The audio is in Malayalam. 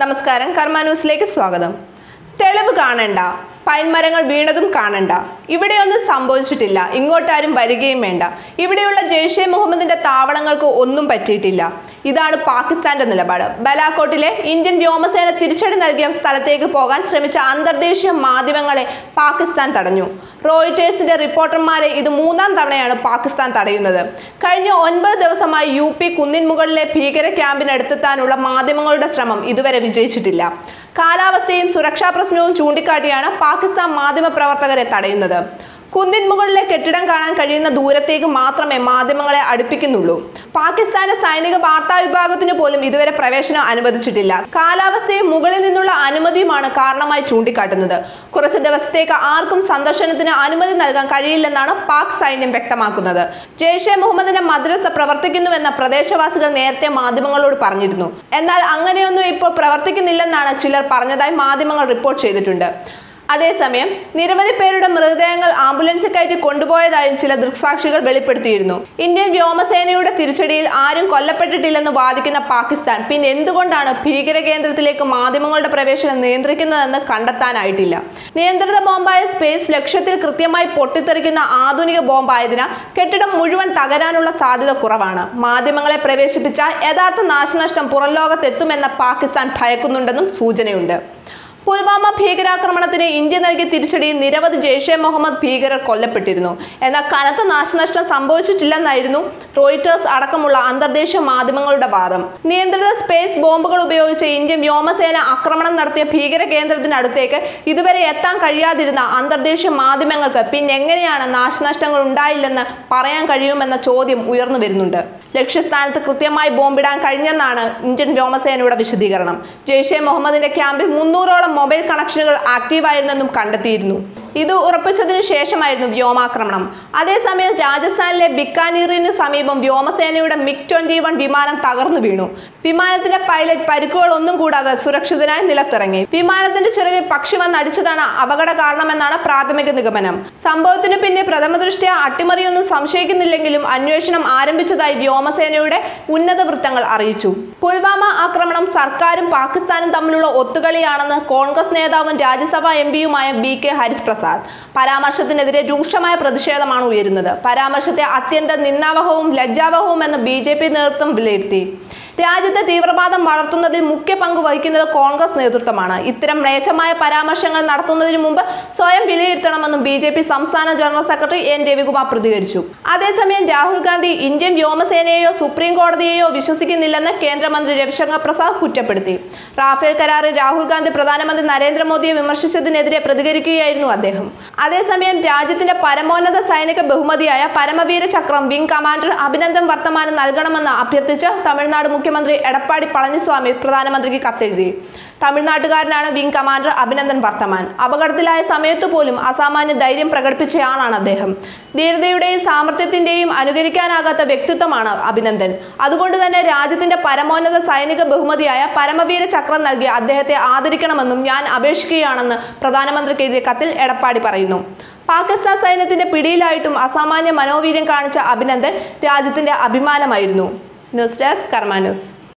നമസ്കാരം കർമ്മ ന്യൂസിലേക്ക് സ്വാഗതം. തെളിവ് കാണണ്ട പൈൻമരങ്ങൾ വീണതും കാണണ്ട. ഇവിടെയൊന്നും സംഭവിച്ചിട്ടില്ല ഇങ്ങോട്ടാരും വരികയും വേണ്ട. ഇവിടെയുള്ള ജെയ്ഷെ മുഹമ്മദിന്റെ താവളങ്ങൾക്ക് ഒന്നും പറ്റിയിട്ടില്ല. ഇതാണ് പാകിസ്ഥാന്റെ നിലപാട്. ബലാക്കോട്ടിലെ ഇന്ത്യൻ വ്യോമസേന തിരിച്ചടി നൽകിയ സ്ഥലത്തേക്ക് പോകാൻ ശ്രമിച്ച അന്തർദേശീയ മാധ്യമങ്ങളെ പാകിസ്ഥാൻ തടഞ്ഞു. റോയിറ്റേഴ്സിന്റെ റിപ്പോർട്ടർമാരെ ഇത് മൂന്നാം തവണയാണ് പാകിസ്ഥാൻ തടയുന്നത്. കഴിഞ്ഞ ഒൻപത് ദിവസമായി യു പി കുന്നിൻ മുകളിലെ ഭീകര ക്യാമ്പിനടുത്തെത്താനുള്ള മാധ്യമങ്ങളുടെ ശ്രമം ഇതുവരെ വിജയിച്ചിട്ടില്ല. കാലാവസ്ഥയും സുരക്ഷാ പ്രശ്നവും ചൂണ്ടിക്കാട്ടിയാണ് പാകിസ്ഥാൻ മാധ്യമപ്രവർത്തകരെ തടയുന്നത്. കുന്നിൻ മുകളിലെ കെട്ടിടം കാണാൻ കഴിയുന്ന ദൂരത്തേക്ക് മാത്രമേ മാധ്യമങ്ങളെ അടുപ്പിക്കുന്നുള്ളൂ. പാകിസ്ഥാന സൈനിക വാർത്താ വിഭാഗത്തിന് പോലും ഇതുവരെ പ്രവേശനം അനുവദിച്ചിട്ടില്ല. കാലാവസ്ഥയും മുകളിൽ നിന്നുള്ള അനുമതിയുമാണ് കാരണമായി ചൂണ്ടിക്കാട്ടുന്നത്. കുറച്ച് ദിവസത്തേക്ക് ആർക്കും സന്ദർശനത്തിന് അനുമതി നൽകാൻ കഴിയില്ലെന്നാണ് പാക് സൈന്യം വ്യക്തമാക്കുന്നത്. ജെയ്ഷെ മുഹമ്മദിന്റെ മദ്രസ പ്രവർത്തിക്കുന്നുവെന്ന പ്രദേശവാസികൾ നേരത്തെ മാധ്യമങ്ങളോട് പറഞ്ഞിരുന്നു. എന്നാൽ അങ്ങനെയൊന്നും ഇപ്പോൾ പ്രവർത്തിക്കുന്നില്ലെന്നാണ് ചിലർ പറഞ്ഞതായി മാധ്യമങ്ങൾ റിപ്പോർട്ട് ചെയ്തിട്ടുണ്ട്. അതേസമയം നിരവധി പേരുടെ മൃതദേഹങ്ങൾ ആംബുലൻസിൽ കയറ്റി കൊണ്ടുപോയതായും ചില ദൃക്സാക്ഷികൾ വെളിപ്പെടുത്തിയിരുന്നു. ഇന്ത്യൻ വ്യോമസേനയുടെ തിരിച്ചടിയിൽ ആരും കൊല്ലപ്പെട്ടിട്ടില്ലെന്ന് വാദിക്കുന്ന പാകിസ്ഥാൻ പിന്നെ എന്തുകൊണ്ടാണ് ഭീകര കേന്ദ്രത്തിലേക്ക് മാധ്യമങ്ങളുടെ പ്രവേശനം നിയന്ത്രിക്കുന്നതെന്ന് കണ്ടെത്താനായിട്ടില്ല? നിയന്ത്രിത ബോംബായ സ്പേസ് ലക്ഷ്യത്തിൽ കൃത്യമായി പൊട്ടിത്തെറിക്കുന്ന ആധുനിക ബോംബായതിനാൽ കെട്ടിടം മുഴുവൻ തകരാനുള്ള സാധ്യത കുറവാണ്. മാധ്യമങ്ങളെ പ്രവേശിപ്പിച്ചാൽ യഥാർത്ഥ നാശനഷ്ടം പുറം ലോകത്തെത്തുമെന്ന പാകിസ്ഥാൻ ഭയക്കുന്നുണ്ടെന്നും സൂചനയുണ്ട്. പുൽവാമ ഭീകരാക്രമണത്തിന് ഇന്ത്യ നൽകിയ തിരിച്ചടിയിൽ നിരവധി ജെയ്ഷെ മുഹമ്മദ് ഭീകരർ കൊല്ലപ്പെട്ടിരുന്നു. എന്നാൽ കനത്ത നാശനഷ്ടം സംഭവിച്ചിട്ടില്ലെന്നായിരുന്നു റോയിറ്റേഴ്സ് അടക്കമുള്ള അന്തർദേശീയ മാധ്യമങ്ങളുടെ വാദം. നിയന്ത്രിത സ്പേസ് ബോംബുകൾ ഉപയോഗിച്ച് ഇന്ത്യൻ വ്യോമസേന ആക്രമണം നടത്തിയ ഭീകര കേന്ദ്രത്തിനടുത്തേക്ക് ഇതുവരെ എത്താൻ കഴിയാതിരുന്ന അന്തർദേശീയ മാധ്യമങ്ങൾക്ക് പിന്നെങ്ങനെയാണ് നാശനഷ്ടങ്ങൾ ഉണ്ടായില്ലെന്ന് പറയാൻ കഴിയുമെന്ന ചോദ്യം ഉയർന്നു വരുന്നുണ്ട്. ലക്ഷ്യസ്ഥാനത്ത് കൃത്യമായി ബോംബിടാൻ കഴിഞ്ഞെന്നാണ് ഇന്ത്യൻ വ്യോമസേനയുടെ വിശദീകരണം. ജെയ്ഷെ മുഹമ്മദിന്റെ ക്യാമ്പിൽ മുന്നൂറോളം മൊബൈൽ കണക്ഷനുകൾ ആക്റ്റീവായിരുന്നെന്നും കണ്ടെത്തിയിരുന്നു. ഇത് ഉറപ്പിച്ചതിനു ശേഷമായിരുന്നു വ്യോമാക്രമണം. അതേസമയം രാജസ്ഥാനിലെ ബിക്കാനീറിനു സമീപം വ്യോമസേനയുടെ മിഗ് ട്വന്റി വൺ വിമാനം തകർന്നു വീണു. വിമാനത്തിന്റെ പൈലറ്റ് പരിക്കുകളൊന്നും കൂടാതെ സുരക്ഷിതനായി നിലത്തിറങ്ങി. വിമാനത്തിന്റെ ചിറകിൽ പക്ഷി വന്നടിച്ചതാണ് അപകട കാരണമെന്നാണ് പ്രാഥമിക നിഗമനം. സംഭവത്തിന് പിന്നെ പ്രഥമ ദൃഷ്ടിയ അട്ടിമറിയൊന്നും സംശയിക്കുന്നില്ലെങ്കിലും അന്വേഷണം ആരംഭിച്ചതായി വ്യോമസേനയുടെ ഉന്നത വൃത്തങ്ങൾ അറിയിച്ചു. പുൽവാമ ആക്രമണം സർക്കാരും പാകിസ്ഥാനും തമ്മിലുള്ള ഒത്തുകളിയാണെന്ന് കോൺഗ്രസ് നേതാവും Rajya Sabha M B K Hari Prasad. പരാമർശത്തിനെതിരെ രൂക്ഷമായ പ്രതിഷേധമാണ് ഉയരുന്നത്. പരാമർശത്തെ അത്യന്തം നിന്ദാവഹവും ലജ്ജാവഹവും എന്ന് ബി നേതൃത്വം വിലയിരുത്തി. രാജ്യത്തെ തീവ്രവാദം വളർത്തുന്നതിൽ മുഖ്യ പങ്ക് വഹിക്കുന്നത് കോൺഗ്രസ് നേതൃത്വമാണ്. ഇത്തരം മ്ലേച്ഛമായ പരാമർശങ്ങൾ നടത്തുന്നതിനു മുമ്പ് സ്വയം വിലയിരുത്തണമെന്നും ബി ജെ പി സംസ്ഥാന ജനറൽ സെക്രട്ടറി എൻ രവികുമാർ പ്രതികരിച്ചു. അതേസമയം രാഹുൽ ഗാന്ധി ഇന്ത്യൻ വ്യോമസേനയെയോ സുപ്രീം കോടതിയെയോ വിശ്വസിക്കുന്നില്ലെന്ന് കേന്ദ്രമന്ത്രി രവിശങ്കർ പ്രസാദ് കുറ്റപ്പെടുത്തി. റാഫേൽ കരാറിൽ രാഹുൽ ഗാന്ധി പ്രധാനമന്ത്രി നരേന്ദ്രമോദിയെ വിമർശിച്ചതിനെതിരെ പ്രതികരിക്കുകയായിരുന്നു അദ്ദേഹം. അതേസമയം രാജ്യത്തിന്റെ പരമോന്നത സൈനിക ബഹുമതിയായ പരമവീര ചക്രം വിംഗ് കമാൻഡർ അഭിനന്ദൻ വർത്തമാനം നൽകണമെന്ന് അഭ്യർത്ഥിച്ച് തമിഴ്നാട് മുഖ്യമന്ത്രി എടപ്പാടി പളനിസ്വാമി പ്രധാനമന്ത്രിക്ക് കത്തെഴുതി. തമിഴ്നാട്ടുകാരനാണ് വിംഗ് കമാൻഡർ അഭിനന്ദൻ വർത്തമാൻ. അപകടത്തിലായ സമയത്തുപോലും അസാമാന്യ ധൈര്യം പ്രകടിപ്പിച്ചയാളാണ് അദ്ദേഹം. ധീരതയുടെയും സാമർത്ഥ്യത്തിന്റെയും അനുകരിക്കാനാകാത്ത വ്യക്തിത്വമാണ് അഭിനന്ദൻ. അതുകൊണ്ട് തന്നെ രാജ്യത്തിന്റെ പരമോന്നത സൈനിക ബഹുമതിയായ പരമവീര ചക്രം നൽകി അദ്ദേഹത്തെ ആദരിക്കണമെന്നും ഞാൻ അപേക്ഷിക്കുകയാണെന്ന് പ്രധാനമന്ത്രിക്ക് എഴുതിയ കത്തിൽ എടപ്പാടി പറയുന്നു. പാകിസ്ഥാൻ സൈന്യത്തിന്റെ പിടിയിലായിട്ടും അസാമാന്യ മനോവീര്യം കാണിച്ച അഭിനന്ദൻ രാജ്യത്തിന്റെ അഭിമാനമായിരുന്നു. ന്യൂസ് ഡെസ്ക് കർമ്മ ന്യൂസ്